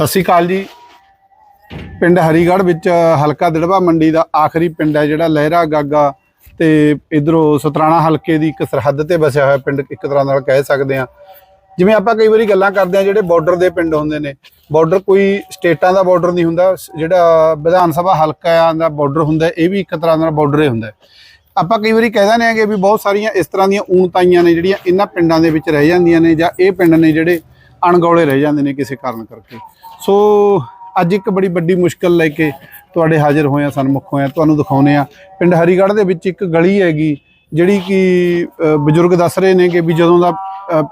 ਸਤਿ ਸ਼੍ਰੀ ਅਕਾਲ ਜੀ। ਪਿੰਡ ਹਰੀਗੜ੍ਹ ਵਿੱਚ ਹਲਕਾ ਦਿੜਵਾ ਮੰਡੀ ਦਾ ਆਖਰੀ ਪਿੰਡ ਹੈ ਜਿਹੜਾ ਲਹਿਰਾ ਗਾਗਾ ਤੇ ਇਧਰੋਂ ਸਤਰਾਣਾ ਹਲਕੇ ਦੀ ਇੱਕ ਸਰਹੱਦ ਤੇ ਵਸਿਆ ਹੋਇਆ ਪਿੰਡ, ਇੱਕ ਤਰ੍ਹਾਂ ਨਾਲ ਕਹਿ ਸਕਦੇ ਆ ਜਿਵੇਂ ਆਪਾਂ ਕਈ ਵਾਰੀ ਗੱਲਾਂ ਕਰਦੇ ਆ ਜਿਹੜੇ ਬਾਰਡਰ ਦੇ ਪਿੰਡ ਹੁੰਦੇ ਨੇ। ਬਾਰਡਰ ਕੋਈ ਸਟੇਟਾਂ ਦਾ ਬਾਰਡਰ ਨਹੀਂ ਹੁੰਦਾ ਸ- ਜਿਹੜਾ ਵਿਧਾਨ ਸਭਾ ਹਲਕਾ ਦਾ ਬਾਰਡਰ ਹੁੰਦਾ, ਇਹ ਵੀ ਇੱਕ ਤਰ੍ਹਾਂ ਨਾਲ ਬਾਰਡਰ ਹੀ ਹੁੰਦਾ ਆਪਾਂ ਕਈ ਵਾਰੀ ਕਹਿ ਦਿੰਦੇ ਆਂਗੇ ਵੀ ਬਹੁਤ ਸਾਰੀਆਂ ਇਸ ਤਰ੍ਹਾਂ ਦੀਆਂ ਊਣਤਾਈਆਂ ਨੇ ਜਿਹੜੀਆਂ ਇਹਨਾਂ ਪਿੰਡਾਂ ਦੇ ਵਿੱਚ ਰਹਿ ਜਾਂਦੀਆਂ ਨੇ ਜਾਂ ਇਹ ਪਿੰਡ ਨੇ ਜਿਹੜੇ ਅਣਗੌਲੇ ਰਹਿ ਜਾਂਦੇ ਨੇ ਕਿਸੇ ਕਾਰਨ ਕਰਕੇ। ਸੋ ਅੱਜ ਇੱਕ ਬੜੀ ਵੱਡੀ ਮੁਸ਼ਕਲ ਲੈ ਕੇ ਤੁਹਾਡੇ ਹਾਜ਼ਰ ਹੋਏ ਆ ਸਨਮੁਖ ਹੋਏ ਆ ਤੁਹਾਨੂੰ ਦਿਖਾਉਨੇ ਆ ਪਿੰਡ ਹਰੀਗੜ੍ਹ ਦੇ ਵਿੱਚ ਇੱਕ ਗਲੀ ਹੈਗੀ, ਜਿਹੜੀ ਕਿ ਬਜ਼ੁਰਗ ਦੱਸ ਰਹੇ ਨੇ ਕਿ ਵੀ ਜਦੋਂ ਦਾ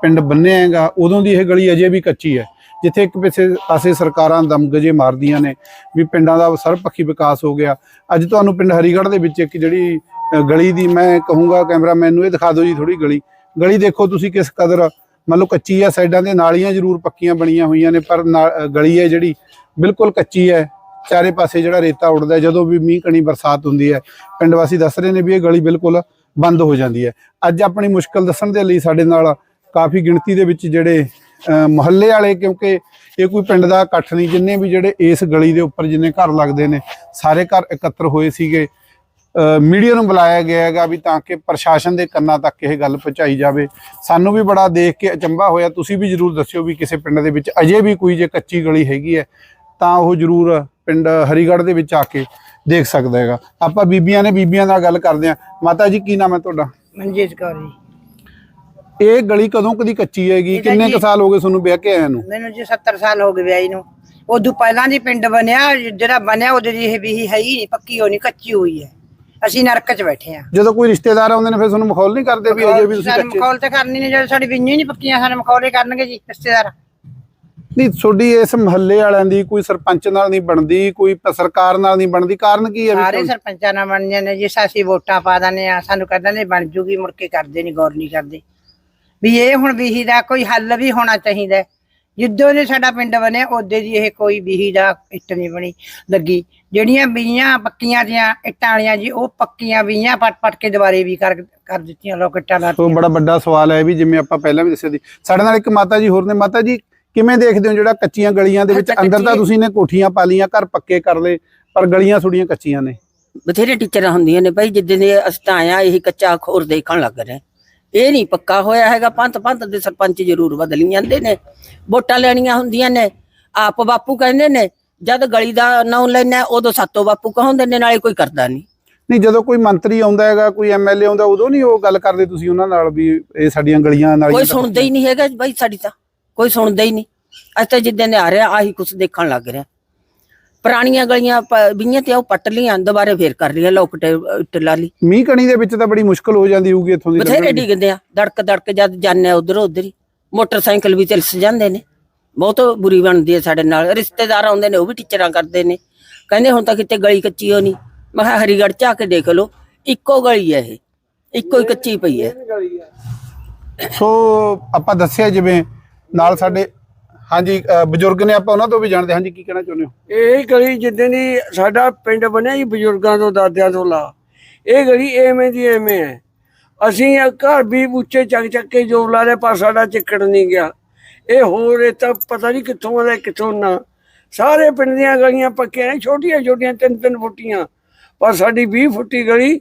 ਪਿੰਡ ਬੰਨਿਆ ਹੈਗਾ ਉਦੋਂ ਦੀ ਇਹ ਗਲੀ ਅਜੇ ਵੀ ਕੱਚੀ ਹੈ। ਜਿੱਥੇ ਇੱਕ ਪਿੱਛੇ ਪਾਸੇ ਸਰਕਾਰਾਂ ਦਮਗਜੇ ਮਾਰਦੀਆਂ ਨੇ ਵੀ ਪਿੰਡਾਂ ਦਾ ਸਰਬਪੱਖੀ ਵਿਕਾਸ ਹੋ ਗਿਆ। ਅੱਜ ਤੁਹਾਨੂੰ ਪਿੰਡ ਹਰੀਗੜ੍ਹ ਦੇ ਵਿੱਚ ਇੱਕ ਜਿਹੜੀ ਗਲੀ ਦੀ ਮੈਂ ਕਹੂੰਗਾ ਕੈਮਰਾਮੈਨ ਨੂੰ, ਇਹ ਦਿਖਾ ਦਿਓ ਜੀ ਥੋੜੀ ਗਲੀ। ਗਲੀ ਦੇਖੋ ਤੁਸੀਂ ਕਿਸ ਕਦਰ ਮੰਨ ਲਓ ਕੱਚੀ ਆ, ਸਾਈਡਾਂ ਦੇ ਨਾਲੀਆਂ ਜ਼ਰੂਰ ਪੱਕੀਆਂ ਬਣੀਆਂ ਹੋਈਆਂ ਨੇ, ਪਰ ਨਾ- ਗਲੀ ਹੈ ਜਿਹੜੀ, ਬਿਲਕੁਲ ਕੱਚੀ ਹੈ। ਚਾਰੇ ਪਾਸੇ ਜਿਹੜਾ ਰੇਤਾ ਉੱਡਦਾ ਜਦੋਂ ਵੀ ਮੀਂਹ ਕਣੀ ਬਰਸਾਤ ਹੁੰਦੀ ਹੈ, ਪਿੰਡ ਵਾਸੀ ਦੱਸ ਰਹੇ ਨੇ ਵੀ ਇਹ ਗਲੀ ਬਿਲਕੁਲ ਬੰਦ ਹੋ ਜਾਂਦੀ ਹੈ। ਅੱਜ ਆਪਣੀ ਮੁਸ਼ਕਲ ਦੱਸਣ ਦੇ ਲਈ ਸਾਡੇ ਨਾਲ ਕਾਫੀ ਗਿਣਤੀ ਦੇ ਵਿੱਚ ਜਿਹੜੇ ਮੁਹੱਲੇ ਵਾਲੇ, ਕਿਉਂਕਿ ਇਹ ਕੋਈ ਪਿੰਡ ਦਾ ਇਕੱਠ ਨਹੀਂ, ਜਿੰਨੇ ਵੀ ਜਿਹੜੇ ਇਸ ਗਲੀ ਦੇ ਉੱਪਰ ਜਿੰਨੇ ਘਰ ਲੱਗਦੇ ਨੇ, ਸਾਰੇ ਘਰ ਇਕੱਤਰ ਹੋਏ ਸੀਗੇ। ਮੀਡੀਆ ਨੂੰ ਬੁਲਾਇਆ ਗਿਆ ਹੈਗਾ ਵੀ ਤਾਂ ਕਿ ਪ੍ਰਸ਼ਾਸਨ ਦੇ ਕੰਨਾਂ ਤੱਕ ਇਹ ਗੱਲ ਪਹੁੰਚਾਈ ਜਾਵੇ। ਸਾਨੂੰ ਵੀ ਬੜਾ ਦੇਖ ਕੇ ਅਚੰਭਾ ਹੋਇਆ। ਤੁਸੀਂ ਵੀ ਜਰੂਰ ਦੱਸਿਓ ਵੀ ਕਿਸੇ ਪਿੰਡ ਦੇ ਵਿੱਚ ਅਜੇ ਵੀ ਕੋਈ ਜੇ ਕੱਚੀ ਗਲੀ ਹੈਗੀ ਹੈ ਤਾਂ ਉਹ ਜਰੂਰ ਪਿੰਡ ਹਰੀਗੜ੍ਹ ਦੇ ਵਿੱਚ ਆ ਕੇ ਦੇਖ ਸਕਦਾ ਹੈਗਾ। ਆਪਾਂ ਬੀਬੀਆਂ ਨੇ ਬੀਬੀਆਂ ਨਾਲ ਗੱਲ ਕਰਦੇ ਹਾਂ। ਮਾਤਾ ਜੀ ਕੀ ਨਾਮ ਹੈ ਤੁਹਾਡਾ? ਮਨਜੀਤ ਕੌਰ ਜੀ। ਇਹ ਗਲੀ ਕਦੋਂ ਕਦੀ ਕੱਚੀ ਹੈਗੀ? ਕਿੰਨੇ ਕੁ ਸਾਲ ਹੋ ਗਏ ਤੁਹਾਨੂੰ ਵਿਆਹ ਕੇ ਆਇਆ ਨੂੰ? ਮੈਨੂੰ ਜੀ 70 ਸਾਲ ਹੋ ਗਏ ਵਿਆਹੀ ਨੂੰ। ਉਦੋਂ ਪਹਿਲਾਂ ਦੀ ਪਿੰਡ ਬਣਿਆ ਜਿਹੜਾ ਬਣਿਆ ਉਹਦੇ ਦੀ ਇਹ ਵੀ ਹੈ ਹੀ ਨਹੀਂ ਪੱਕੀ ਹੋਣੀ ਕੱਚੀ ਹੋਈ ਹੈ। ਅਸੀਂ ਨਰਕ 'ਚ ਬੈਠੇ ਆ ਜਦੋਂ ਕੋਈ ਰਿਸ਼ਤੇਦਾਰ ਆਉਂਦੇ ਨੇ ਫਿਰ ਤੁਹਾਨੂੰ ਮਖੌਲ ਨਹੀਂ ਕਰਦੇ ਵੀ ਅਜੇ ਵੀ ਤੁਸੀਂ ਸਾਨੂੰ ਕੱਚੇ। ਮਖੌਲ ਤੇ ਕਰਨੀ ਨਹੀਂ ਜਦੋਂ ਸਾਡੀ ਬਿੰਨੀ ਨਹੀਂ ਪੱਕੀਆਂ ਸਾਨੂੰ ਮਖੌਲੇ ਕਰਨਗੇ ਜੀ ਰਿਸ਼ਤੇਦਾਰ। ਨਹੀਂ ਤੁਹਾਡੀ ਇਸ ਮਹੱਲੇ ਵਾਲਿਆਂ ਦੀ ਕੋਈ ਸਰਪੰਚ ਨਾਲ ਨਹੀਂ ਬਣਦੀ ਕੋਈ ਪ- ਸਰਕਾਰ ਨਾਲ ਨਹੀਂ ਬਣਦੀ ਕਾਰਨ ਕੀ ਹੈ ਵੀ ਸਾਰੇ ਸਰਪੰਚਾਂ ਨਾਲ ਬਣ ਜਾਂਦੇ ਜੀ ਅਸੀਂ ਵੋਟਾਂ ਪਾ ਦਿੰਦੇ ਆ ਸਾਨੂੰ ਕਹਿੰਦੇ ਨੇ ਬਣ ਜੂਗੀ ਮੁੜ ਕੇ ਕਰਦੇ ਨਹੀਂ ਗੌਰ ਨਹੀਂ ਕਰਦੇ। ਵੀ ਇਹ ਹੁਣ ਵਿਹੀ ਦਾ ਕੋਈ ਹੱਲ ਵੀ ਹੋਣਾ ਚਾਹੀਦਾ ਹੈ। ਜਿੱਦੋਂ ਦੇ ਸਾਡਾ ਪਿੰਡ ਬਣਿਆ ਉਹਦੇ ਦੀ ਇਹ ਕੋਈ ਵਿਹੀ ਦਾ ਇੱਟ ਨਹੀਂ ਬਣੀ ਲੱਗੀ। ਜਿਹੜੀਆਂ ਬੀਆਂ ਪੱਕੀਆਂ ਦੀਆਂ ਇੱਟਾਂ ਵਾਲੀਆਂ ਜੀ ਉਹ ਪੱਕੀਆਂ ਬੀਆਂ ਪੱਟ ਪੱਟ ਕੇ ਦੁਬਾਰੇ ਵੀ ਕਰ ਕਰ ਦਿੱਤੀਆਂ ਲੋਕਟਾਂ ਲਾ ਸੋ ਬੜਾ ਵੱਡਾ ਸਵਾਲ ਹੈ ਵੀ ਜਿਵੇਂ ਆਪਾਂ ਪਹਿਲਾਂ ਵੀ ਦੱਸਿਆ ਸੀ ਸਾਡੇ ਨਾਲ ਇੱਕ ਮਾਤਾ ਜੀ ਹੋਰ ਨੇ। ਮਾਤਾ ਜੀ ਕਿਵੇਂ ਦੇਖਦੇ ਹੋ ਜਿਹੜਾ ਕੱਚੀਆਂ ਗਲੀਆਂ ਦੇ ਵਿੱਚ ਅੰਦਰ ਤਾਂ ਤੁਸੀਂ ਨੇ ਕੋਠੀਆਂ ਪਾ ਲੀਆਂ ਘਰ ਪੱਕੇ ਕਰ ਲਏ ਪਰ ਗਲੀਆਂ ਥੋੜੀਆਂ ਕੱਚੀਆਂ ਨੇ? ਬਥੇਰੇ ਟੀਚਰਾਂ ਹੁੰਦੀਆਂ ਨੇ ਭਾਈ ਜਿੱਦਾਂ ਦੇ ਅਸੀਂ ਤਾਂ ਆਇਆ ਇਹ ਕੱਚਾ ਖੋਰ ਦੇਖਣ ਲੱਗ ਰਹੇ। ਇਹ ਨਹੀਂ ਪੱਕਾ ਹੋਇਆ ਹੈਗਾ ਪੰਤ ਪੰਤ ਦੇ ਸਰਪੰਚ ਜ਼ਰੂਰ ਬਦਲੀ ਜਾਂਦੇ ਨੇ ਵੋਟਾਂ ਲੈਣੀਆਂ ਹੁੰਦੀਆਂ ਨੇ ਆਪ ਬਾਪੂ ਕਹਿੰਦੇ ਨੇ ਜਦ ਗਲੀ ਦਾ ਨਾਂ ਲੈਣਾ ਉਦੋਂ ਸਾਤੋਂ ਬਾਪੂ ਕਹਾਉਂਦੇ ਨੇ ਨਾਲੇ ਕੋਈ ਕਰਦਾ ਨਹੀਂ। ਨਹੀਂ ਜਦੋਂ ਕੋਈ ਮੰਤਰੀ ਆਉਂਦਾ ਹੈਗਾ ਕੋਈ ਐਮਐਲਏ ਆਉਂਦਾ ਉਦੋਂ ਨਹੀਂ ਉਹ ਗੱਲ ਕਰਦੇ ਤੁਸੀਂ ਉਹਨਾਂ ਨਾਲ ਵੀ ਇਹ ਸਾਡੀਆਂ ਗਲੀਆਂ ਨਾਲ ਕੋਈ ਸੁਣਦਾ ਹੀ ਨਹੀਂ ਹੈਗਾ ਭਾਈ ਸਾਡੀ ਤਾਂ ਕੋਈ ਸੁਣਦਾ ਹੀ ਨਹੀਂ। ਅਸੀਂ ਤਾਂ ਜਿੱਦਾਂ ਦੇ ਆ ਰਿਹਾ ਆਹੀ ਕੁਛ ਦੇਖਣ ਲੱਗ ਰਿਹਾ ਪੁਰਾਣੀਆਂ ਗਲੀਆਂ ਪ- ਬੀਆਂ ਤੇ ਉਹ ਪੱਟ ਲੀਆਂ ਦੁਬਾਰੇ ਫੇਰ ਕਰ ਰਹੀਆਂ ਲੋਕਟੇ ਇੱਟ ਲਾ ਲਈ। ਮੀਂਹ ਕਣੀ ਦੇ ਵਿੱਚ ਤਾਂ ਬੜੀ ਮੁਸ਼ਕਲ ਹੋ ਜਾਂਦੀ ਹੋਊਗੀ ਇੱਥੋਂ ਦੀ ਬਥੇਰੇ ਲੰਘਣ ਦੀ। ਡਿੱਗਦੇ ਆ ਦੜਕ ਦੜਕ ਜਦ ਜਾਂਦੇ ਆ ਉਧਰ ਉਧਰ ਹੀ। ਮੋਟਰਸਾਈਕਲ ਵੀ ਤਿਲਸ ਜਾਂਦੇ ਨੇ। ਬਹੁਤ ਬੁਰੀ ਬਣਦੀ ਹੈ ਸਾਡੇ ਨਾਲ। ਰਿਸ਼ਤੇਦਾਰ ਆਉਂਦੇ ਨੇ ਉਹ ਵੀ ਟੀਚਰਾਂ ਕਰਦੇ ਨੇ। ਕਹਿੰਦੇ ਹੁਣ ਤਾਂ ਕਿਤੇ ਗਲੀ ਕੱਚੀ ਹੋਣੀ ਮੈਂ ਕਿਹਾ ਹਰੀਗੜ੍ਹ ਚ ਆ ਕੇ ਦੇਖ ਲਓ ਇੱਕੋ ਗਲੀ ਹੈ ਇਹ। ਇੱਕੋ ਹੀ ਕੱਚੀ ਪਈ ਹੈ। ਸੋ ਆਪਾਂ ਦੱਸਿਆ ਜਿਵੇਂ ਨਾਲ ਸਾਡੇ ਹਾਂਜੀ ਅ, ਬਜ਼ੁਰਗ ਨੇ ਆਪਾਂ ਉਹਨਾਂ ਤੋਂ ਵੀ ਜਾਣਦੇ ਹਾਂ। ਹਾਂਜੀ ਕੀ ਕਹਿਣਾ ਚਾਹੁੰਦੇ ਹੋ? ਇਹ ਗਲੀ ਜਿੱਦਾਂ ਦੀ ਸਾਡਾ ਪਿੰਡ ਬਣਿਆ ਜੀ ਬਜ਼ੁਰਗਾਂ ਤੋਂ ਦਾਦਿਆਂ ਤੋਂ ਲਾ। ਇਹ ਗਲੀ ਐਵੇਂ ਦੀ ਐਵੇਂ ਹੈ। ਅਸੀਂ ਇਹ ਘਰ ਵੀ ਉੱਚੇ ਚੱਕ ਚੱਕ ਕੇ ਜੋ ਲਾ ਲਿਆ ਪਰ ਸਾਡਾ ਚਿੱਕੜ ਨਹੀਂ ਗਿਆ। ਇਹ ਹੋਰ ਇਹ ਤਾਂ ਪਤਾ ਨਹੀਂ ਕਿੱਥੋਂ ਦਾ ਕਿੱਥੋਂ ਨਾ। ਸਾਰੇ ਪਿੰਡ ਦੀਆਂ ਗਲੀਆਂ ਪੱਕੀਆਂ ਨੇ ਛੋਟੀਆਂ ਛੋਟੀਆਂ ਤਿੰਨ ਤਿੰਨ ਫੁੱਟੀਆਂ। ਪਰ ਸਾਡੀ 20 ਫੁੱਟੀ ਗਲੀ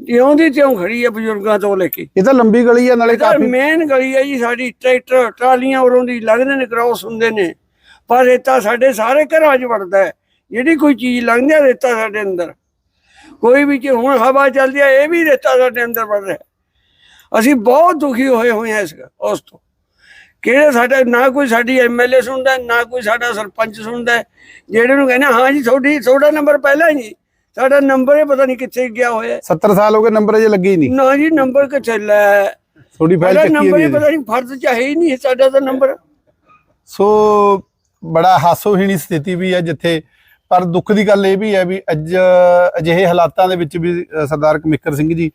ਜਿਉਂ ਦੀ ਤਿਉਂ ਖੜੀ ਹੈ ਬਜ਼ੁਰਗਾਂ ਤੋਂ ਲੈ ਕੇ। ਇਹ ਤਾਂ ਲੰਬੀ ਗਲੀ ਹੈ ਨਾਲੇ ਕਾਫੀ ਮੇਨ ਗਲੀ ਹੈ ਜੀ ਸਾਡੀ ਟਰੈਕਟਰ ਟਰਾਲੀਆਂ ਉਰੋਂ ਦੀ ਲੰਘਦੇ ਨੇ ਕ੍ਰਾਸ ਹੁੰਦੇ ਨੇ। ਪਰ ਰੇਤਾ ਸਾਡੇ ਸਾਰੇ ਘਰਾਂ 'ਚ ਵੜਦਾ ਹੈ। ਜਿਹੜੀ ਕੋਈ ਚੀਜ਼ ਲੰਘਦੀ ਹੈ ਰੇਤਾ ਸਾਡੇ ਅੰਦਰ। ਕੋਈ ਵੀ ਜੇ ਹੁਣ ਹਵਾ ਚੱਲਦੀ ਹੈ ਇਹ ਵੀ ਰੇਤਾ ਸਾਡੇ ਅੰਦਰ ਵੜ ਰਿਹਾ। ਅਸੀਂ ਬਹੁਤ ਦੁਖੀ ਹੋਏ ਹੋਏ ਹਾਂ ਇਸ ਉਸ ਤੋਂ। ਕਿਹੜੇ ਸਾਡੇ ਨਾ ਕੋਈ ਸਾਡੀ ਐਮਐਲਏ ਸੁਣਦਾ ਨਾ ਕੋਈ ਸਾਡਾ ਸਰਪੰਚ ਸੁਣਦਾ। ਜਿਹੜੇ ਨੂੰ ਕਹਿੰਦੇ ਹਾਂ ਜੀ ਤੁਹਾਡੀ ਤੁਹਾਡਾ ਨੰਬਰ ਪਹਿਲਾਂ ਹੀ ਜੀ ਸਾਡਾ ਨੰਬਰ ਹੀ ਪਤਾ ਨਹੀਂ ਕਿੱਥੇ ਗਿਆ ਹੋਇਆ। ਹੈ। 70 ਸਾਲ ਹੋ ਗਏ ਨੰਬਰ ਅਜੇ ਲੱਗੇ ਨਹੀਂ। ਨਾ ਜੀ ਨੰਬਰ ਕਿੱਥੇ ਲੈ? ਥੋੜੀ ਫਾਈਲ ਚੱਕੀ ਨੰਬਰ ਹੀ ਹੈ ਪਤਾ ਨਹੀਂ ਫਰਜ਼ ਚ ਹੈ ਹੀ ਨਹੀਂ ਸਾਡਾ ਤਾਂ ਨੰਬਰ। ਸੋ ਬੜਾ ਹਾਸੋਹੀਣੀ ਸਥਿਤੀ ਵੀ ਹੈ ਜਿੱਥੇ ਪਰ ਦੁੱਖ ਦੀ ਗੱਲ ਇਹ ਵੀ ਹੈ ਵੀ ਅੱਜ ਅਜਿਹੇ ਹਾਲਾਤਾਂ ਦੇ ਵਿੱਚ ਵੀ ਸਰਦਾਰ ਕਮਿੱਕਰ ਸਿੰਘ ਜੀ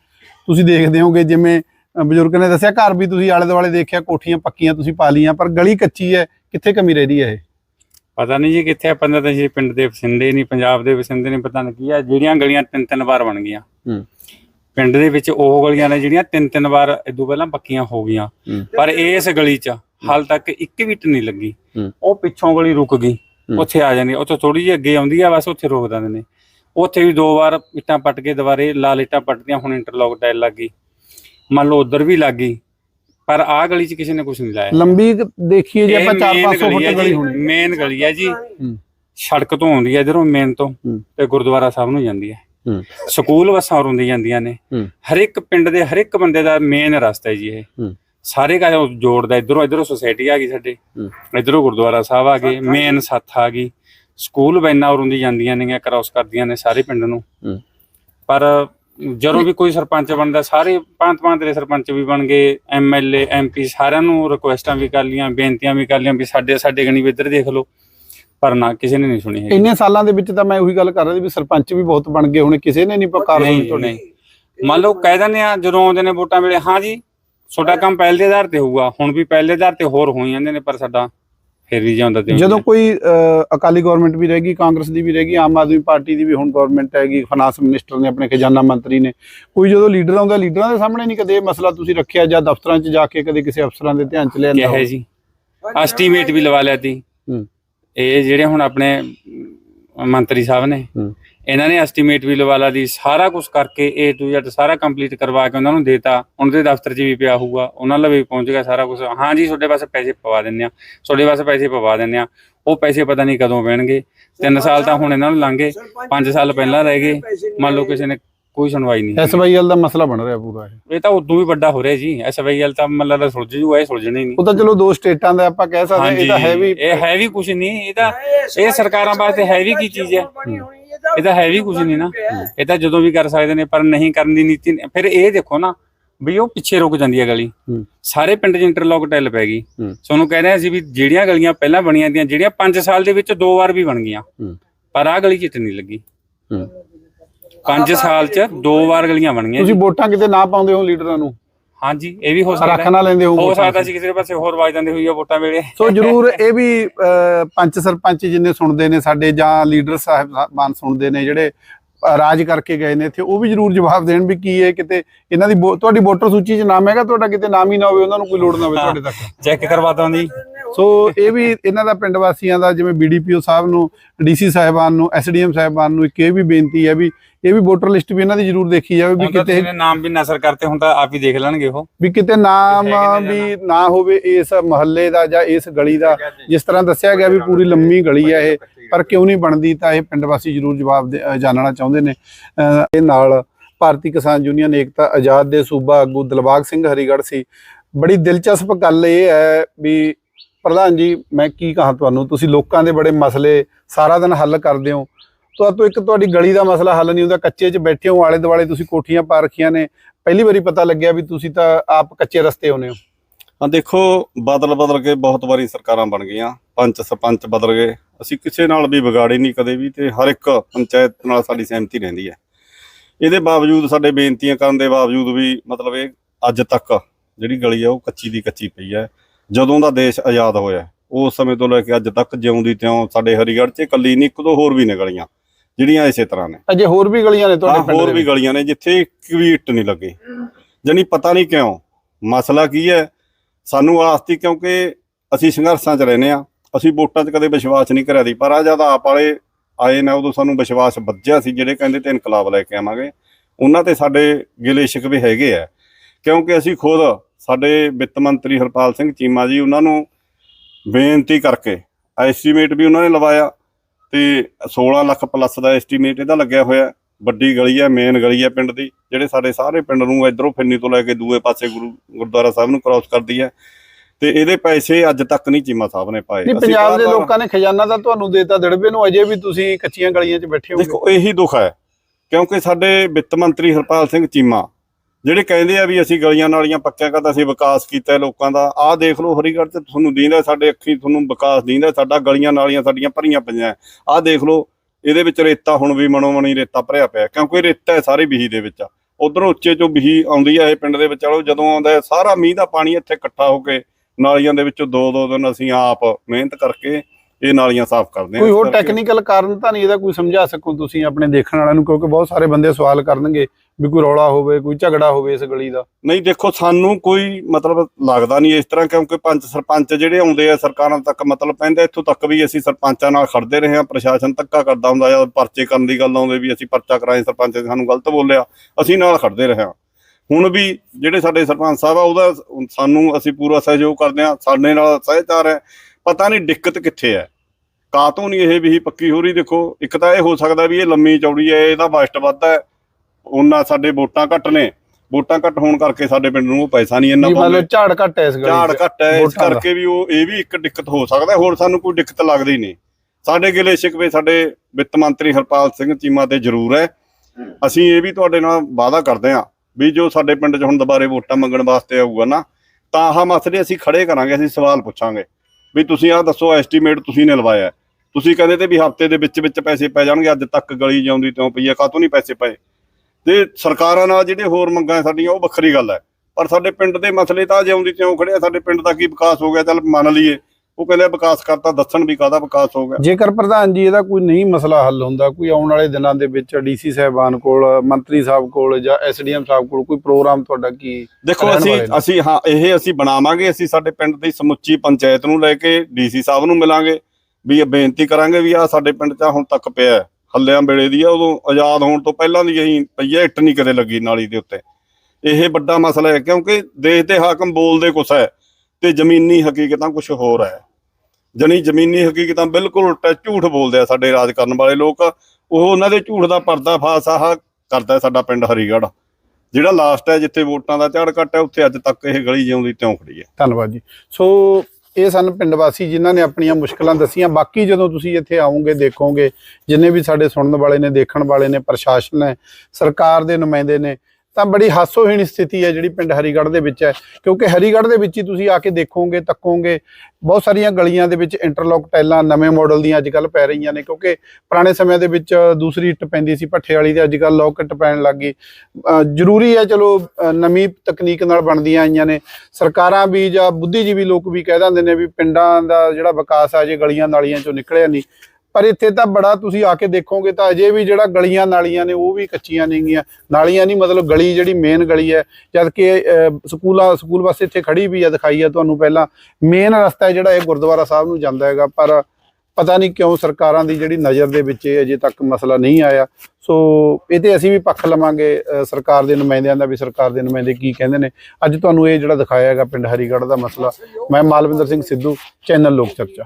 ਤੁਸੀਂ ਦੇਖਦੇ ਹੋਗੇ ਜਿਵੇਂ ਬਜ਼ੁਰਗ ਨੇ ਦੱਸਿਆ ਘਰ ਵੀ ਤੁਸੀਂ ਆਲੇ ਦੁਆਲੇ ਦੇਖਿਆ ਕੋਠੀਆਂ ਪੱਕੀਆਂ ਤੁਸੀਂ ਪਾ ਲੀਆਂ ਪਰ ਗਲੀ ਕੱਚੀ ਹੈ ਕਿੱਥੇ ਕਮੀ ਰਹਿ ਰਹੀ ਹੈ ਇਹ? ਪਤਾ ਨਹੀਂ ਜੀ ਕਿੱਥੇ ਆਪਾਂ ਤਾਂ ਜੀ ਪਿੰਡ ਦੇ ਵਸਿੰਦੇ ਨਹੀਂ ਪੰਜਾਬ ਦੇ ਵਸਿੰਦੇ ਨਹੀਂ ਪਤਾ ਨਹੀਂ ਕੀ ਆ ਜਿਹੜੀਆਂ ਗਲੀਆਂ ਤਿੰਨ ਤਿੰਨ ਵਾਰ ਬਣ ਗਈਆਂ ਹੂੰ। ਪਿੰਡ ਦੇ ਵਿੱਚ ਉਹ ਗਲੀਆਂ ਨੇ ਜਿਹੜੀਆਂ ਤਿੰਨ ਤਿੰਨ ਵਾਰ ਇਦੋਂ ਪਹਿਲਾਂ ਪੱਕੀਆਂ ਹੋ ਗਈਆਂ। ਪਰ ਇਸ ਗਲੀ 'ਚ ਹਾਲ ਤੱਕ ਇੱਕ ਵੀ ਇੱਟ ਨਹੀਂ ਲੱਗੀ। ਉਹ ਪਿੱਛੋਂ ਗਲੀ ਰੁਕ ਗਈ ਉੱਥੇ ਆ ਜਾਂਦੀ ਆ। ਉੱਥੇ ਥੋੜੀ ਜਿਹੀ ਅੱਗੇ ਆਉਂਦੀ ਆ ਬਸ ਉੱਥੇ ਰੋਕ ਦਿੰਦੇ ਨੇ ਉੱਥੇ ਵੀ ਦੋ ਵਾਰ ਇੱਟਾਂ ਪੱਟ ਕੇ ਦੁਬਾਰੇ ਲਾਲ ਇੱਟਾਂ ਪੱਟਦੀਆਂ ਹੁਣ ਇੰਟਰਲੌਕ ਟਾਇਲ ਲੱਗ ਗਈ ਮੰਨ ਲਓ ਉਧਰ ਵੀ ਲੱਗ ਗਈ ਪਰ ਆਹ ਗਲੀ 'ਚ ਕਿਸੇ ਨੇ ਕੁਝ ਨਹੀਂ ਲਾਇਆ ਲੰਬੀ ਦੇਖੀਏ ਜੇ ਆਪਾਂ 4-500 ਫੁੱਟ ਗਲੀ ਹੋਣੀ ਮੇਨ ਗਲੀ ਹੈ ਜੀ। ਸੜਕ ਤੋਂ ਆਉਂਦੀ ਹੈ ਇਧਰੋਂ ਮੇਨ ਤੋਂ। ਤੇ ਗੁਰਦੁਆਰਾ ਸਾਹਿਬ ਨੂੰ ਜਾਂਦੀ ਹੈ। ਸਕੂਲ ਬੱਸਾਂ ਉਰੋਂ ਦੀ ਜਾਂਦੀਆਂ ਨੇ। ਹਰ ਇੱਕ ਪਿੰਡ ਦੇ ਹਰ ਇੱਕ ਬੰਦੇ ਦਾ ਮੇਨ ਰਸਤਾ ਹੈ ਜੀ ਇਹ। ਸਾਰੇ ਕਾ ਜੋੜਦਾ ਇਧਰੋਂ ਇਧਰੋਂ ਸੁਸਾਇਟੀ ਆ ਗਈ ਸਾਡੇ। ਇਧਰੋਂ ਗੁਰਦੁਆਰਾ ਸਾਹਿਬ ਆ ਗਏ ਮੇਨ ਸੱਥ ਆ ਗਈ ਸਕੂਲ ਵੈਨਾਂ ਉਰੋਂ ਦੀ ਜਾਂਦੀਆਂ ਨੇ ਕ੍ਰਾਸ ਕਰਦੀਆਂ ਨੇ ਸਾਰੇ ਪਿੰਡ ਨੂੰ। ਪਰ ਜਦੋਂ ਵੀ ਕੋਈ ਸਰਪੰਚ ਬਣਦਾ ਸਾਰੇ ਪੰਤ ਪੰਤ ਦੇ ਸਰਪੰਚ ਵੀ ਬਣ ਗਏ ਐਮਐਲਏ ਐਮਪੀ ਸਾਰਿਆਂ ਨੂੰ ਰਿਕੁਐਸਟਾਂ ਵੀ ਕਰ ਲੀਆਂ ਬੇਨਤੀਆਂ ਵੀ ਕਰ ਲੀਆਂ ਵੀ ਸਾਡੇ ਸਾਡੇ ਗਣੀ ਵੀ ਇੱਧਰ ਦੇਖ ਲਓ। ਪਰ ਨਾ ਕਿਸੇ ਨੇ ਨਹੀਂ ਸੁਣੀ ਹੈਗੀ। ਇੰਨੇ ਸਾਲਾਂ ਦੇ ਵਿੱਚ ਤਾਂ ਮੈਂ ਉਹੀ ਗੱਲ ਕਰ ਰਿਹਾ ਸੀ ਵੀ ਸਰਪੰਚ ਵੀ ਬਹੁਤ ਬਣ ਗਏ ਹੁਣ ਕਿਸੇ ਨੇ ਨਹੀਂ ਪਕਾਰ ਨਹੀਂ ਤੁਹਾਡੀ। ਨਹੀਂ। ਮੰਨ ਲਓ ਕਹਿ ਦਿੰਦੇ ਆ ਜਦੋਂ ਆਉਂਦੇ ਨੇ ਵੋਟਾਂ ਵੇਲੇ ਹਾਂ ਜੀ ਤੁਹਾਡਾ ਕੰਮ ਪਹਿਲ ਦੇ ਆਧਾਰ ਤੇ ਹੋਊਗਾ ਹੁਣ ਵੀ ਪਹਿਲ ਦੇ ਆਧਾਰ ਤੇ ਹੋਰ ਹੋਈ ਜਾਂਦੇ ਨੇ ਪਰ ਸਾਡਾ ਫਿਰ ਵੀ ਜਾਂਦਾ ਤੇ ਜਦੋਂ ਕੋਈ ਅਕਾਲੀ ਗਵਰਨਮੈਂਟ ਵੀ ਰਹੇਗੀ ਕਾਂਗਰਸ ਦੀ ਵੀ ਰਹੇਗੀ ਆਮ ਆਦਮੀ ਪਾਰਟੀ ਦੀ ਵੀ ਹੁਣ ਗਵਰਨਮੈਂਟ ਹੈਗੀ ਫਾਈਨਾਂਸ ਮਿਨਿਸਟਰ ਨੇ ਆਪਣੇ ਖਜ਼ਾਨਾ ਮੰਤਰੀ ਨੇ ਕੋਈ ਜਦੋਂ ਲੀਡਰ ਆਉਂਦਾ ਲੀਡਰਾਂ ਦੇ ਸਾਹਮਣੇ ਨਹੀਂ ਕਦੇ ਇਹ ਮਸਲਾ ਤੁਸੀਂ ਰੱਖਿਆ ਜਾਂ ਦਫ਼ਤਰਾਂ 'ਚ ਜਾ ਕੇ ਕਦੇ ਕਿਸੇ ਅਫਸਰਾਂ ਦੇ ਧਿਆਨ 'ਚ ਲਿਆਂਦਾ ਹੈ? ਜੀ ਐਸਟੀਮੇਟ ਵੀ ਲਵਾ ਲਿਆ ਤੀ। ਇਹ ਜਿਹੜੇ ਹੁਣ ਆਪਣੇ ਮੰਤਰੀ ਸਾਹਿਬ ਨੇ। ਇਹਨਾਂ ਨੇ ਐਸਟੀਮੇਟ ਵੀ ਲਵਾ ਲਿਆ ਦੀ ਸਾਰਾ ਕੁਝ ਕਰਕੇ A to Z ਸਾਰਾ ਕੰਪਲੀਟ ਕਰਵਾ ਕੇ ਉਹਨਾਂ ਨੂੰ ਦੇਤਾ। ਉਹਨਾਂ ਦੇ ਦਫ਼ਤਰ 'ਚ ਵੀ ਪਿਆ ਹੋਊਗਾ ਉਹਨਾਂ ਲਵੇ ਪਹੁੰਚ ਗਿਆ ਸਾਰਾ ਕੁਝ ਹਾਂ ਜੀ ਤੁਹਾਡੇ ਪਾਸੇ ਪੈਸੇ ਪਵਾ ਦਿੰਦੇ ਆ ਤੁਹਾਡੇ ਪਾਸੇ ਪੈਸੇ ਪਵਾ ਦਿੰਦੇ ਆ ਉਹ ਪੈਸੇ ਪਤਾ ਨਹੀਂ ਕਦੋਂ ਪੈਣਗੇ। ਤਿੰਨ ਸਾਲ ਤਾਂ ਹੁਣ ਇਹਨਾਂ ਨੂੰ ਲੰਘੇ। ਪੰਜ ਸਾਲ ਪਹਿਲਾਂ ਰਹਿ ਗਏ। ਮੰਨ ਲਓ ਕਿਸੇ ਨੇ ਕੋਈ ਸੁਣਵਾਈ ਨਹੀਂ। ਐਸਵਾਈਐਲ ਦਾ ਮਸਲਾ ਬਣ ਰਿਹਾ ਪੂਰਾ ਇਹ। ਇਹ ਤਾਂ ਉਦੋਂ ਵੀ ਵੱਡਾ ਹੋ ਰਿਹਾ ਜੀ। ਐਸਵਾਈਐਲ ਤਾਂ ਮਤਲਬ ਦਾ ਸੁਲਝ ਜੂਗਾ ਇਹ ਸੁਲਝਣਾ ਹੀ ਨਹੀਂ। ਉਹ ਤਾਂ ਚਲੋ ਦੋ ਸਟੇਟਾਂ ਦਾ ਆਪਾਂ ਕਹਿ ਸਕਦੇ ਹਾਂ, ਇਹ ਤਾਂ ਹੈ ਵੀ ਇਹ ਹੈ ਵੀ ਕੁਝ ਨਹੀਂ। ਇਹ ਤਾਂ ਇਹ ਸਰਕਾਰਾਂ ਵਾਸਤੇ ਹੈ ਵੀ ਕੀ ਚੀਜ਼ ਹੈ। ਇਹ ਤਾਂ ਹੈ ਵੀ ਕੁਝ ਨਹੀਂ ਨਾ ਇਹ ਤਾਂ ਜਦੋਂ ਵੀ ਕਰ ਸਕਦੇ ਨੇ ਪਰ ਨਹੀਂ ਕਰਨ ਦੀ ਨੀਤੀ ਨੇ- ਫਿਰ ਇਹ ਦੇਖੋ ਨਾ ਵੀ ਉਹ ਪਿੱਛੇ ਰੁਕ ਜਾਂਦੀ ਹੈ ਗਲੀ ਹੂੰ। ਸਾਰੇ ਪਿੰਡ 'ਚ ਇੰਟਰਲੌਕ ਟੈਲ ਪੈ ਗਈ ਹੂੰ। ਤੁਹਾਨੂੰ ਕਹਿ ਰਹੇ ਸੀ ਵੀ ਜਿਹੜੀਆਂ ਗਲੀਆਂ ਪਹਿਲਾਂ ਬਣੀਆਂ ਦੀਆਂ ਜਿਹੜੀਆਂ 5 ਸਾਲ ਦੇ ਵਿੱਚ ਦੋ ਵਾਰ ਵੀ ਬਣ ਗਈਆਂ ਹੂੰ। ਪਰ ਆਹ ਗਲੀ 'ਚ ਇੱਟ ਨਹੀਂ ਲੱਗੀ ਹੂੰ। 5 ਸਾਲ 'ਚ ਦੋ ਵਾਰ ਗਲੀਆਂ ਬਣੀਆਂ ਤੁਸੀਂ ਜੀ। ਵੋਟਾਂ ਕਿਤੇ ਨਾ ਪਾਉਂਦੇ ਹੋ ਲੀਡਰਾਂ ਨੂੰ ਹਾਂਜੀ ਇਹ ਵੀ ਹੋ ਸਕਦਾ ਰੱਖ। ਨਾ ਲੈਂਦੇ ਹੋ। ਸਕਦਾ ਸੀ ਕਿਸੇ ਪਾਸੇ ਹੋਰ ਵਾਜ ਜਾਂਦੇ ਹੋਈ ਆ ਵੋਟਾਂ ਵੇਲੇ ਸੋ ਜਰੂਰ ਇਹ ਵੀ ਪੰਚ ਸਰਪੰਚ ਜਿੰਨੇ ਸੁਣਦੇ ਨੇ ਸਾਡੇ ਜਾਂ ਲੀਡਰ ਸਾਹਿਬਾਨ ਸੁਣਦੇ ਨੇ ਜਿਹੜੇ ਰਾਜ ਕਰਕੇ ਗਏ ਨੇ ਇੱਥੇ ਉਹ ਵੀ ਜਰੂਰ ਜਵਾਬ ਦੇਣ ਵੀ ਕੀ ਹੈ ਕਿਤੇ ਇਹਨਾਂ ਦੀ ਤੁਹਾਡੀ ਵੋਟਰ ਸੂਚੀ 'ਚ ਨਾਮ ਹੈਗਾ ਤੁਹਾਡਾ ਕਿਤੇ ਨਾਮ ਹੀ ਨਾ ਹੋਵੇ ਉਹਨਾਂ ਨੂੰ ਕੋਈ ਲੋੜ ਨਾ ਹੋਵੇ ਤੁਹਾਡੇ ਤੱਕ ਚੈੱਕ ਕਰਵਾ ਦਾਂ ਜੀ ਸੋ ਇਹ ਵੀ ਇਹਨਾਂ ਦਾ ਪਿੰਡ ਵਾਸੀਆਂ ਦਾ ਜਿਵੇਂ ਬੀਡੀਪੀਓ ਸਾਹਿਬ ਨੂੰ ਡੀਸੀ ਸਾਹਿਬਾਨ ਨੂੰ ਐਸਡੀਐਮ ਸਾਹਿਬਾਨ ਨੂੰ ਇੱਕ ਇਹ ਵੀ ਬੇਨਤੀ ਹੈ ਵੀ ਇਹ ਵੀ ਵੋਟਰ ਲਿਸਟ ਵੀ ਇਹਨਾਂ ਦੀ ਜਰੂਰ ਦੇਖੀ ਜਾਵੇ ਵੀ ਕਿਤੇ ਨਾਮ ਵੀ ਨਸਰ ਕਰਤੇ ਹੁਣ ਤਾਂ ਆਪ ਹੀ ਦੇਖ ਲੈਣਗੇ ਉਹ। ਵੀ ਕਿਤੇ ਨਾਮ ਵੀ ਨੇ ਹੋਵੇ ਇਸ ਮਹੱਲੇ ਦਾ ਜਾਂ ਇਸ ਗਲੀ ਦਾ ਜਿਸ ਤਰ੍ਹਾਂ ਦੱਸਿਆ ਗਿਆ ਵੀ ਪੂਰੀ ਲੰਮੀ ਗਲੀ ਹੈ ਇਹ ਪਰ ਕਿਉਂ ਨਹੀਂ ਬਣਦੀ ਤਾਂ ਇਹ ਪਿੰਡ ਵਾਸੀ ਜ਼ਰੂਰ ਜਵਾਬ ਜਾਣਨਾ ਚਾਹੁੰਦੇ ਨੇ। ਇਹ ਨਾਲ ਭਾਰਤੀ ਕਿਸਾਨ ਯੂਨੀਅਨ ਏਕਤਾ ਆਜ਼ਾਦ ਦੇ ਸੂਬਾ ਆਗੂ ਦਿਲਬਾਗ ਸਿੰਘ ਹਰੀਗੜ੍ਹ ਸੀ। ਬੜੀ ਦਿਲਚਸਪ ਗੱਲ ਇਹ ਹੈ ਵੀ ਪ੍ਰਧਾਨ ਜੀ, ਮੈਂ ਕੀ ਕਹਾਂ ਤੁਹਾਨੂੰ? ਤੁਸੀਂ ਲੋਕਾਂ ਦੇ ਬੜੇ ਮਸਲੇ ਸਾਰਾ ਦਿਨ ਹੱਲ ਕਰਦੇ ਹੋ। ਤੁਹਾਤੋਂ ਇੱਕ ਤੁਹਾਡੀ ਗਲੀ ਦਾ ਮਸਲਾ ਹੱਲ ਨਹੀਂ ਹੁੰਦਾ, ਕੱਚੇ 'ਚ ਬੈਠੇ ਹੋ ਆਲੇ ਦੁਆਲੇ ਤੁਸੀਂ ਕੋਠੀਆਂ ਪਾ ਰੱਖੀਆਂ ਨੇ। ਪਹਿਲੀ ਵਾਰੀ ਪਤਾ ਲੱਗਿਆ ਵੀ ਤੁਸੀਂ ਤਾਂ ਆਪ ਕੱਚੇ ਰਸਤੇ ਹੋਨੇ ਹੋ। ਹਾਂ, ਦੇਖੋ, ਬਦਲ ਬਦਲ ਕੇ ਬਹੁਤ ਵਾਰੀ ਸਰਕਾਰਾਂ ਬਣ ਗਈਆਂ। ਪੰਚ ਸਰਪੰਚ ਬਦਲ ਗਏ। ਅਸੀਂ ਕਿਸੇ ਨਾਲ ਵੀ ਵਿਗਾੜੇ ਨਹੀਂ ਕਦੇ ਵੀ ਤੇ ਹਰ ਇੱਕ ਪੰਚਾਇਤ ਨਾਲ ਸਾਡੀ ਸਹਿਮਤੀ ਰਹਿੰਦੀ ਹੈ। ਇਹਦੇ ਬਾਵਜੂਦ ਸਾਡੇ ਬੇਨਤੀਆਂ ਕਰਨ ਦੇ ਬਾਵਜੂਦ ਵੀ ਮਤਲਬ ਇਹ ਅੱਜ ਤੱਕ ਜਿਹੜੀ ਗਲੀ ਆ, ਉਹ ਕੱਚੀ ਦੀ ਕੱਚੀ ਪਈ ਹੈ। ਜਦੋਂ ਦਾ ਦੇਸ਼ ਆਜ਼ਾਦ ਹੋਇਆ ਉਸ ਸਮੇਂ ਤੋਂ ਲੈ ਕੇ ਅੱਜ ਤੱਕ ਜਿਉਂਦੀ ਤਿਉਂ ਸਾਡੇ ਹਰੀਗੜ੍ਹ 'ਚ ਇਕੱਲੀ ਨਹੀਂ ਇੱਕ ਦੋ ਹੋਰ ਵੀ ਨੇ ਗਲੀਆਂ ਜਿਹੜੀਆਂ ਇਸੇ ਤਰ੍ਹਾਂ ਨੇ। ਅਜੇ ਹੋਰ ਵੀ ਗਲੀਆਂ ਨੇ ਤੁਹਾਡੇ ਪਿੰਡ ਹੋਰ ਵੀ। ਗਲੀਆਂ ਨੇ ਜਿੱਥੇ ਵੀ ਇੱਟ ਨਹੀਂ ਲੱਗੀ। ਜਾਣੀ ਪਤਾ ਨਹੀਂ ਕਿਉਂ ਮਸਲਾ ਕੀ ਹੈ? ਸਾਨੂੰ ਆਸਤੀ ਕਿਉਂਕਿ ਅਸੀਂ ਸੰਘਰਸ਼ਾਂ 'ਚ ਰਹਿੰਦੇ ਆ ਅਸੀਂ ਵੋਟਾਂ 'ਚ ਕਦੇ ਵਿਸ਼ਵਾਸ ਨਹੀਂ ਕਰਿਆ ਦੀ ਪਰ ਆ ਜਦ ਆਪ ਵਾਲੇ ਆਏ ਨੇ ਉਦੋਂ ਸਾਨੂੰ ਵਿਸ਼ਵਾਸ ਵੱਜਿਆ ਸੀ ਜਿਹੜੇ ਕਹਿੰਦੇ ਤੇ ਇਨਕਲਾਬ ਲੈ ਕੇ ਆਵਾਂਗੇ। ਉਹਨਾਂ ਤੇ ਸਾਡੇ ਗਿਲੇ ਸ਼ਿਕਵੇ ਹੈਗੇ ਆ ਕਿਉਂਕਿ ਅਸੀਂ ਖੁਦ ਸਾਡੇ ਵਿੱਤ ਮੰਤਰੀ ਹਰਪਾਲ ਸਿੰਘ ਚੀਮਾ ਜੀ ਉਹਨਾਂ ਨੂੰ ਬੇਨਤੀ ਕਰਕੇ ਐਸਟੀਮੇਟ ਵੀ ਉਹਨਾਂ ਨੇ ਲਵਾਇਆ ਤੇ 16 ਲੱਖ ਪਲੱਸ ਦਾ ਐਸਟੀਮੇਟ ਇਹਦਾ ਲੱਗਿਆ ਹੋਇਆ ਵੱਡੀ ਗਲੀ ਹੈ ਮੇਨ ਗਲੀ ਹੈ ਪਿੰਡ ਦੀ ਜਿਹੜੇ ਸਾਡੇ ਸਾਰੇ ਪਿੰਡ ਨੂੰ ਇਧਰੋਂ ਫਿੰਨੀ ਤੋਂ ਲੈ ਕੇ ਦੂਏ ਪਾਸੇ ਗੁਰੂ ਗੁਰਦੁਆਰਾ ਸਾਹਿਬ ਨੂੰ ਕ੍ਰਾਸ ਕਰਦੀ ਹੈ। ਤੇ ਇਹਦੇ ਪੈਸੇ ਅੱਜ ਤੱਕ ਨਹੀਂ ਚੀਮਾ ਸਾਹਿਬ ਨੇ ਪਾਏ। ਨਹੀਂ ਪੰਜਾਬ ਦੇ ਲੋਕਾਂ ਨੇ ਖਜ਼ਾਨਾ ਤਾਂ ਤੁਹਾਨੂੰ ਦੇਤਾ ਦੜਬੇ ਨੂੰ ਅਜੇ ਵੀ ਤੁਸੀਂ ਕੱਚੀਆਂ ਗਲੀਆਂ 'ਚ ਬੈਠੇ ਹੋ। ਦੇਖੋ ਇਹੀ ਦੁੱਖ ਹੈ ਕਿਉਂਕਿ ਸਾਡੇ ਵਿੱਤ ਮੰਤਰੀ ਹਰਪਾਲ ਸਿੰਘ ਚੀਮਾ ਜਿਹੜੇ ਕਹਿੰਦੇ ਆ ਵੀ ਅਸੀਂ ਗਲੀਆਂ ਨਾਲੀਆਂ ਪੱਕਿਆ ਕਰਦਾ ਅਸੀਂ ਵਿਕਾਸ ਕੀਤਾ ਲੋਕਾਂ ਦਾ। ਆਹ ਦੇਖ ਲਓ ਹਰੀਗੜ੍ਹ ਤੇ ਤੁਹਾਨੂੰ ਦੀਂਦਾ ਸਾਡੇ ਅੱਖੀ ਤੁਹਾਨੂੰ ਵਿਕਾਸ ਦੀਂਦਾ ਸਾਡਾ ਗਲੀਆਂ ਨਾਲੀਆਂ ਸਾਡੀਆਂ ਭਰੀਆਂ ਪਈਆਂ ਆਹ ਦੇਖ ਲਓ ਇਹਦੇ ਵਿੱਚ ਰੇਤਾ ਹੁਣ ਵੀ ਮਨੋ ਮਣੀ ਰੇਤਾ ਭਰਿਆ ਪਿਆ ਕਿਉਂਕਿ ਰੇਤਾ ਹੈ ਸਾਰੇ ਬਿਹੀ ਦੇ ਵਿੱਚ ਉਧਰੋਂ ਉੱਚੇ ਚੋਂ ਬਿਹੀ ਆਉਂਦੀ ਹੈ ਇਹ ਪਿੰਡ ਦੇ ਵਿੱਚ ਚਲੋ ਜਦੋਂ ਆਉਂਦਾ ਹੈ ਸਾਰਾ ਮੀਂਹ ਦਾ ਪਾਣੀ ਇੱਥੇ ਇਕੱਠਾ ਹੋ ਕੇ ਨਾਲੀਆਂ ਦੇ ਵਿੱਚੋਂ ਦੋ ਦੋ ਦਿਨ ਅਸੀਂ ਆਪ ਮਿਹਨਤ ਕਰਕੇ ਇਹ ਨਾਲੀਆਂ ਸਾਫ਼ ਕਰਦੇ ਹਾਂ। ਕੋਈ ਹੋਰ ਟੈਕਨੀਕਲ ਕਾਰਨ ਤਾਂ ਨਹੀਂ ਇਹਦਾ ਕੋਈ ਸਮਝਾ ਸਕੋ ਤੁਸੀਂ ਆਪਣੇ ਦੇਖਣ ਵਾਲਿਆਂ ਨੂੰ ਕਿਉਂਕਿ ਬਹੁਤ ਸਾਰੇ ਬੰਦੇ ਸਵਾਲ ਕਰਨਗੇ। ਵੀ ਕੋਈ ਰੌਲਾ ਹੋਵੇ, ਕੋਈ ਝਗੜਾ ਹੋਵੇ ਇਸ ਗਲੀ ਦਾ? ਨਹੀਂ, ਦੇਖੋ, ਸਾਨੂੰ ਕੋਈ ਮਤਲਬ ਲੱਗਦਾ ਨਹੀਂ ਇਸ ਤਰ੍ਹਾਂ, ਕਿਉਂਕਿ ਪੰਚ ਸਰਪੰਚ ਜਿਹੜੇ ਆਉਂਦੇ ਆ ਸਰਕਾਰਾਂ ਤੱਕ, ਮਤਲਬ ਪੈਂਦਾ ਇੱਥੋਂ ਤੱਕ ਵੀ ਅਸੀਂ ਸਰਪੰਚਾਂ ਨਾਲ ਖੜਦੇ ਰਹੇ ਹਾਂ, ਪ੍ਰਸ਼ਾਸਨ ਧੱਕਾ ਕਰਦਾ ਹੁੰਦਾ ਜਾਂ ਪਰਚੇ ਕਰਨ ਦੀ ਗੱਲ ਆਉਂਦੇ ਵੀ ਅਸੀਂ ਪਰਚਾ ਕਰਾਏ ਸਰਪੰਚ ਨੇ, ਸਾਨੂੰ ਗਲਤ ਬੋਲਿਆ, ਅਸੀਂ ਨਾਲ ਖੜਦੇ ਰਹੇ ਹਾਂ। ਹੁਣ ਵੀ ਜਿਹੜੇ ਸਾਡੇ ਸਰਪੰਚ ਸਾਹਿਬ ਆ, ਉਹਦਾ ਸਾਨੂੰ ਅਸੀਂ ਪੂਰਾ ਸਹਿਯੋਗ ਕਰਦੇ ਹਾਂ, ਸਾਡੇ ਨਾਲ ਸਹਿਚਾਰ ਹੈ, ਪਤਾ ਨਹੀਂ ਦਿੱਕਤ ਕਿੱਥੇ ਹੈ। ਕਾਤੋਂ ਨਹੀਂ ਇਹ ਵੀ ਪੱਕੀ ਹੋ ਰਹੀ, ਦੇਖੋ, ਇੱਕ ਤਾਂ ਇਹ ਹੋ ਸਕਦਾ ਵੀ ਇਹ ਲੰਮੀ ਚੌੜੀ ਹੈ ਇਹਦਾ ਬਜਟ ਵੱਧਦਾ ਹੈ। ਉਹਨਾਂ ਸਾਡੇ ਵੋਟਾਂ ਘੱਟ ਨੇ ਵੋਟਾਂ ਘੱਟ ਹੋਣ ਕਰਕੇ ਸਾਡੇ ਪਿੰਡ ਨੂੰ ਉਹ ਪੈਸਾ ਨਹੀਂ ਇੰਨਾ ਪਾਉਂਦੇ ਝਾੜ ਘੱਟ ਹੈ ਇਸ ਗਲੀ ਝਾੜ। ਘੱਟ ਹੈ ਇਸ। ਕਰਕੇ ਵੀ ਉਹ ਇਹ ਵੀ ਇੱਕ ਦਿੱਕਤ ਹੋ ਸਕਦਾ। ਹੋਰ ਸਾਨੂੰ ਕੋਈ ਦਿੱਕਤ ਲੱਗਦੀ ਨਹੀਂ ਸਾਡੇ ਗਿਲੇ ਸ਼ਿਕਵੇ ਸਾਡੇ ਵਿੱਤ ਮੰਤਰੀ ਹਰਪਾਲ ਸਿੰਘ ਚੀਮਾ ਤੇ ਜ਼ਰੂਰ ਹੈ ਅਸੀਂ ਇਹ ਵੀ ਤੁਹਾਡੇ ਨਾਲ ਵਾਅਦਾ ਕਰਦੇ ਹਾਂ ਵੀ ਜੋ ਸਾਡੇ ਪਿੰਡ 'ਚ ਹੁਣ ਦੁਬਾਰੇ ਵੋਟਾਂ ਮੰਗਣ ਵਾਸਤੇ ਆਊਗਾ ਨਾ ਤਾਂ ਆਹ ਮਸਲੇ ਅਸੀਂ ਖੜੇ ਕਰਾਂਗੇ ਅਸੀਂ ਸਵਾਲ ਪੁੱਛਾਂਗੇ ਵੀ ਤੁਸੀਂ ਆਹ ਦੱਸੋ ਐਸਟੀਮੇਟ ਤੁਸੀਂ ਨੇ ਲਵਾਇਆ। ਤੁਸੀਂ ਕਹਿੰਦੇ ਤੇ ਵੀ ਹਫ਼ਤੇ ਦੇ ਵਿੱਚ ਵਿੱਚ ਪੈਸੇ ਪੈ ਜਾਣਗੇ ਅੱਜ ਤੱਕ ਗਲੀ ਜਾਉਂਦੀ ਤਿਉਂ ਪਈ ਹੈ ਕਾਹਤੋਂ ਨਹੀਂ ਪੈਸੇ ਪਏ ਤੇ ਸਰਕਾਰਾਂ ਨਾਲ ਜਿਹੜੇ ਹੋਰ ਮੰਗਾਂ ਸਾਡੀਆਂ ਉਹ ਵੱਖਰੀ ਗੱਲ ਹੈ ਪਰ ਸਾਡੇ ਪਿੰਡ ਦੇ ਮਸਲੇ ਤਾਂ ਜਿਉਂਦੀ ਤਿਉਂ ਖੜੇ ਆ ਸਾਡੇ ਪਿੰਡ ਦਾ ਕੀ ਵਿਕਾਸ ਹੋ ਗਿਆ ਚੱਲ ਮੰਨ ਲਈਏ ਉਹ ਕਹਿੰਦੇ ਵਿਕਾਸ ਕਰਤਾ ਦੱਸਣ ਵੀ ਕਾਹਦਾ ਵਿਕਾਸ ਹੋ ਗਿਆ ਜੇਕਰ ਪ੍ਰਧਾਨ ਜੀ ਇਹਦਾ ਕੋਈ ਨਹੀਂ ਮਸਲਾ ਹੱਲ ਹੁੰਦਾ ਕੋਈ ਆਉਣ ਵਾਲੇ ਦਿਨਾਂ ਦੇ ਵਿੱਚ ਡੀਸੀ ਸਾਹਿਬਾਨ ਕੋਲ ਮੰਤਰੀ ਸਾਹਿਬ ਕੋਲ ਜਾਂ ਐਸਡੀਐਮ ਸਾਹਿਬ ਕੋਲ ਕੋਈ ਪ੍ਰੋਗਰਾਮ ਤੁਹਾਡਾ ਕੀ ਦੇਖੋ ਅਸੀਂ। ਅਸੀਂ ਹਾਂ ਇਹ ਅਸੀਂ ਬਣਾਵਾਂਗੇ ਅਸੀਂ ਸਾਡੇ ਪਿੰਡ ਦੀ ਸਮੁੱਚੀ ਪੰਚਾਇਤ ਨੂੰ ਲੈ ਕੇ ਡੀਸੀ ਸਾਹਿਬ ਨੂੰ ਮਿਲਾਂਗੇ ਵੀ ਇਹ ਬੇਨਤੀ ਕਰਾਂਗੇ ਵੀ ਆ ਸਾਡੇ ਪਿੰਡ 'ਚ ਹੁਣ ਤੱਕ ਪਿਆ ਹੈ। ਹੱਲਿਆਂ ਵੇਲੇ ਦੀ ਆ, ਉਦੋਂ ਆਜ਼ਾਦ ਹੋਣ ਤੋਂ ਪਹਿਲਾਂ ਦੀ ਅਸੀਂ ਪਈਆ ਇੱਟ ਨਹੀਂ ਕਦੇ ਲੱਗੀ ਨਾਲੀ ਦੇ ਉੱਤੇ। ਇਹ ਵੱਡਾ ਮਸਲਾ ਹੈ, ਕਿਉਂਕਿ ਦੇਸ਼ ਦੇ ਹਾਕਮ ਬੋਲਦੇ ਕੁਛ ਹੈ ਤੇ ਜ਼ਮੀਨੀ ਹਕੀਕਤਾਂ ਕੁਛ ਹੋਰ ਹੈ। ਜਣੀ ਜ਼ਮੀਨੀ ਹਕੀਕਤਾਂ ਬਿਲਕੁਲ ਉਲਟਾ ਝੂਠ ਬੋਲਦੇ ਆ ਸਾਡੇ ਰਾਜ ਕਰਨ ਵਾਲੇ ਲੋਕ। ਉਹ ਉਹਨਾਂ ਦੇ ਝੂਠ ਦਾ ਪਰਦਾ ਫਾਸਾ ਕਰਦਾ ਸਾਡਾ ਪਿੰਡ ਹਰੀਗੜ੍ਹ। ਜਿਹੜਾ ਲਾਸਟ ਹੈ, ਜਿੱਥੇ ਵੋਟਾਂ ਦਾ ਝਾੜ ਘੱਟ ਹੈ, ਉੱਥੇ ਅੱਜ ਤੱਕ ਇਹ ਗਲੀ ਜਿਉਂਦੀ ਤਿਉਂ ਖੜੀ ਹੈ। ਧੰਨਵਾਦ ਜੀ। ਸੋ ਇਹ ਸਨ ਪਿੰਡ ਵਾਸੀ ਜਿਨ੍ਹਾਂ ਨੇ ਆਪਣੀਆਂ ਮੁਸ਼ਕਲਾਂ ਦੱਸੀਆਂ। ਬਾਕੀ ਜਦੋਂ ਤੁਸੀਂ ਇੱਥੇ ਆਓਗੇ ਦੇਖੋਗੇ, ਜਿੰਨੇ ਵੀ ਸਾਡੇ ਸੁਣਨ ਵਾਲੇ ਨੇ, ਦੇਖਣ ਵਾਲੇ ਨੇ, ਪ੍ਰਸ਼ਾਸਨ ਹੈ, ਸਰਕਾਰ ਦੇ ਨੁਮਾਇੰਦੇ ਨੇ ਤਾਂ ਬੜੀ ਹਾਸੋਹੀਣੀ ਸਥਿਤੀ ਹੈ ਜਿਹੜੀ ਪਿੰਡ ਹਰੀਗੜ੍ਹ ਦੇ ਵਿੱਚ ਹੈ। ਕਿਉਂਕਿ ਹਰੀਗੜ੍ਹ ਦੇ ਵਿੱਚ ਹੀ ਤੁਸੀਂ ਆ ਕੇ ਦੇਖੋਗੇ ਤੱਕੋਗੇ ਬਹੁਤ ਸਾਰੀਆਂ ਗਲੀਆਂ ਦੇ ਵਿੱਚ ਇੰਟਰਲੌਕ ਟਾਈਲਾਂ ਨਵੇਂ ਮਾਡਲ ਦੀਆਂ ਅੱਜ ਕੱਲ ਪੈ ਰਹੀਆਂ ਨੇ ਕਿਉਂਕਿ ਪੁਰਾਣੇ ਸਮਿਆਂ ਦੇ ਵਿੱਚ ਦੂਸਰੀ ਇੱਟ ਪੈਂਦੀ ਸੀ ਭੱਠੇ ਵਾਲੀ ਤੇ ਅੱਜ ਕੱਲ ਲੋਕ ਇੱਟ ਪੈਣ ਲੱਗ ਗਈ। ਅ, ਜ਼ਰੂਰੀ ਹੈ ਚਲੋ ਨਵੀਂ ਤਕਨੀਕ ਨਾਲ ਬਣਦੀਆਂ ਆਈਆਂ ਨੇ। ਸਰਕਾਰਾਂ ਵੀ ਜਾਂ ਬੁੱਧੀਜੀਵੀ ਲੋਕ ਵੀ ਕਹਿ ਦਿੰਦੇ ਨੇ ਵੀ ਪਿੰਡਾਂ ਦਾ ਜਿਹੜਾ ਵਿਕਾਸ ਆ ਜੇ ਗਲੀਆਂ ਨਾਲੀਆਂ ਚੋਂ ਨਿਕਲਿਆ ਨਹੀਂ ਪਰ ਇੱਥੇ ਤਾਂ ਬੜਾ ਤੁਸੀਂ ਆ ਕੇ ਦੇਖੋਗੇ ਤਾਂ ਅਜੇ ਵੀ ਜਿਹੜਾ ਗਲੀਆਂ ਨਾਲੀਆਂ ਨੇ ਉਹ ਵੀ ਕੱਚੀਆਂ ਨੇਗੀਆਂ ਨਾਲੀਆਂ ਨਹੀਂ, ਮਤਲਬ ਗਲੀ ਜਿਹੜੀ ਮੇਨ ਗਲੀ ਹੈ, ਜਦ ਕਿ ਸਕੂਲਾਂ, ਸਕੂਲ ਬੱਸ ਇੱਥੇ ਖੜੀ ਵੀ ਆ, ਦਿਖਾਈ ਆ ਤੁਹਾਨੂੰ ਪਹਿਲਾਂ। ਮੇਨ ਰਸਤਾ ਜਿਹੜਾ ਇਹ ਗੁਰਦੁਆਰਾ ਸਾਹਿਬ ਨੂੰ ਜਾਂਦਾ ਹੈਗਾ, ਪਰ ਪਤਾ ਨਹੀਂ ਕਿਉਂ ਸਰਕਾਰਾਂ ਦੀ ਜਿਹੜੀ ਨਜ਼ਰ ਦੇ ਵਿੱਚ ਇਹ ਅਜੇ ਤੱਕ ਮਸਲਾ ਨਹੀਂ ਆਇਆ। ਸੋ ਇਹ ਤੇ ਅਸੀਂ ਵੀ ਪੱਖ ਲਵਾਂਗੇ ਸਰਕਾਰ ਦੇ ਨੁਮਾਇੰਦਿਆਂ ਦਾ ਵੀ, ਸਰਕਾਰ ਦੇ ਨੁਮਾਇੰਦੇ ਕੀ ਕਹਿੰਦੇ ਨੇ। ਅੱਜ ਤੁਹਾਨੂੰ ਇਹ ਜਿਹੜਾ ਦਿਖਾਇਆ ਹੈਗਾ ਪਿੰਡ ਹਰੀਗੜ੍ਹ ਦਾ ਮਸਲਾ। ਮੈਂ ਮਾਲਵਿੰਦਰ ਸਿੰਘ ਸਿੱਧੂ, ਚੈਨਲ ਲੋਕ ਚਰਚਾ।